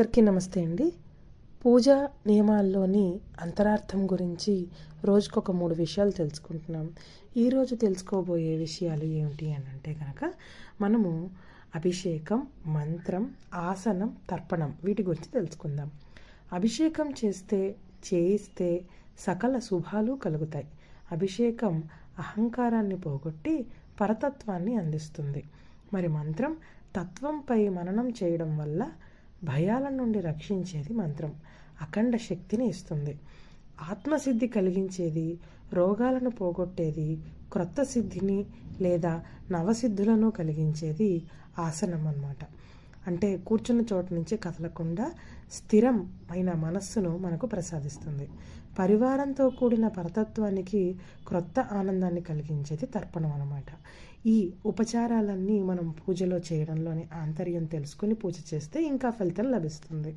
అందరికీ నమస్తే అండి. పూజా నియమాల్లోని అంతరార్థం గురించి రోజుకొక మూడు విషయాలు తెలుసుకుంటున్నాం. ఈరోజు తెలుసుకోబోయే విషయాలు ఏమిటి అని అంటే కనుక మనము అభిషేకం మంత్రం ఆసనం తర్పణం వీటి గురించి తెలుసుకుందాం. అభిషేకం చేస్తే చేయిస్తే సకల శుభాలు కలుగుతాయి. అభిషేకం అహంకారాన్ని పోగొట్టి పరతత్వాన్ని అందిస్తుంది. మరి మంత్రం తత్వంపై మననం చేయడం వల్ల భయాల నుండి రక్షించేది మంత్రం అఖండ శక్తిని ఇస్తుంది. ఆత్మసిద్ధి కలిగించేది రోగాలను పోగొట్టేది క్రొత్త సిద్ధిని లేదా నవసిద్ధులను కలిగించేది ఆసనం అన్నమాట అంటే కూర్చున్న చోటు నుంచి కదలకుండా స్థిరమైన మనస్సును మనకు ప్రసాదిస్తుంది. పరివారంతో కూడిన పరతత్వానికి క్రొత్త ఆనందాన్ని కలిగించేది తర్పణం అన్నమాట. ఈ ఉపచారాలన్నీ మనం పూజలో చేయడంలోని ఆంతర్యం తెలుసుకుని పూజ చేస్తే ఇంకా ఫలితం లభిస్తుంది.